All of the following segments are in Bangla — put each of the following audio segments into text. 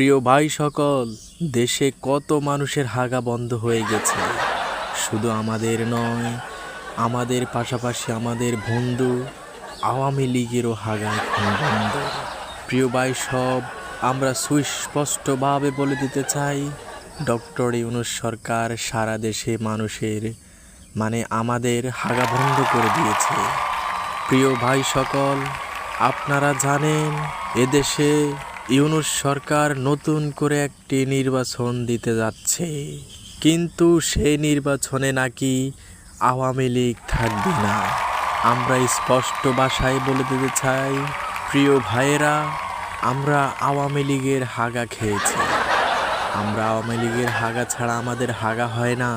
প্রিয় ভাই সকল, দেশে কত মানুষের হাগা বন্ধ হয়ে গেছে। শুধু আমাদের নয়, আমাদের পাশাপাশি আমাদের বন্ধু, আওয়ামী লীগেরও হাগা বন্ধ। প্রিয় ভাই সব, আমরা সুস্পষ্টভাবে বলে দিতে চাই, ডক্টর ইউনুস সরকার সারা দেশে মানুষের মানে আমাদের হাগা বন্ধ করে দিয়েছে। প্রিয় ভাই সকল, আপনারা জানেন, এদেশে ইউনুস সরকার নতুন করে একটি নির্বাচন দিতে যাচ্ছে। কিন্তু সেই নির্বাচনে নাকি আওয়ামী লীগ থাকবে না। আমরা স্পষ্ট ভাষায় বলে দিতে চাই, প্রিয় ভাইয়েরা, আমরা আওয়ামী লীগের হাগা খেয়েছি। আমরা আওয়ামী লীগের হাগা ছাড়া আমাদের হাগা হয় না।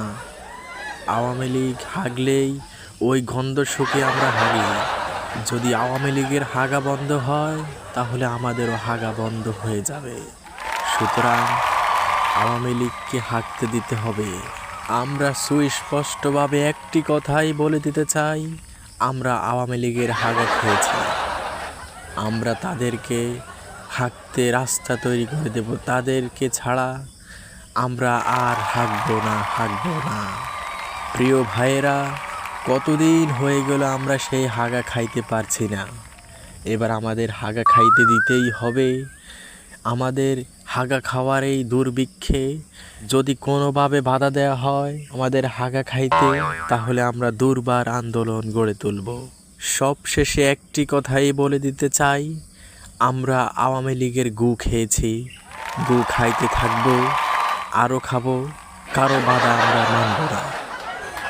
আওয়ামী লীগ হাগলেই ওই গন্ধ শুকে আমরা হাগি যদি আওয়ামী লীগের হাগা বন্ধ হয়, তাহলে আমাদেরও হাগা বন্ধ হয়ে যাবে। সুতরাং আওয়ামী লীগকে হাঁকতে দিতে হবে। আমরা সুস্পষ্টভাবে একটি কথাই বলে দিতে চাই, আমরা আওয়ামী লীগের হাগা খেয়েছি। আমরা তাদেরকে হাঁকতে রাস্তা তৈরি করে দেব। তাদেরকে ছাড়া আমরা আর হাঁকবো না হাঁকবো না। প্রিয় ভাইয়েরা কতদিন হয়ে গেল আমরা সেই হাগা খাইতে পারছি না। এবার আমাদের হাগা খাইতে দিতেই হবে। আমাদের হাগা খাওয়ার এই দুর্ভিক্ষে যদি কোনোভাবে বাধা দেওয়া হয় আমাদের হাগা খাইতে, তাহলে আমরা দুর্বার আন্দোলন গড়ে তুলব। সব শেষে একটি কথাই বলে দিতে চাই, আমরা আওয়ামী লীগের গু খেয়েছি, গু খাইতে থাকব আরও খাব, কারও বাধা আমরা মানব না।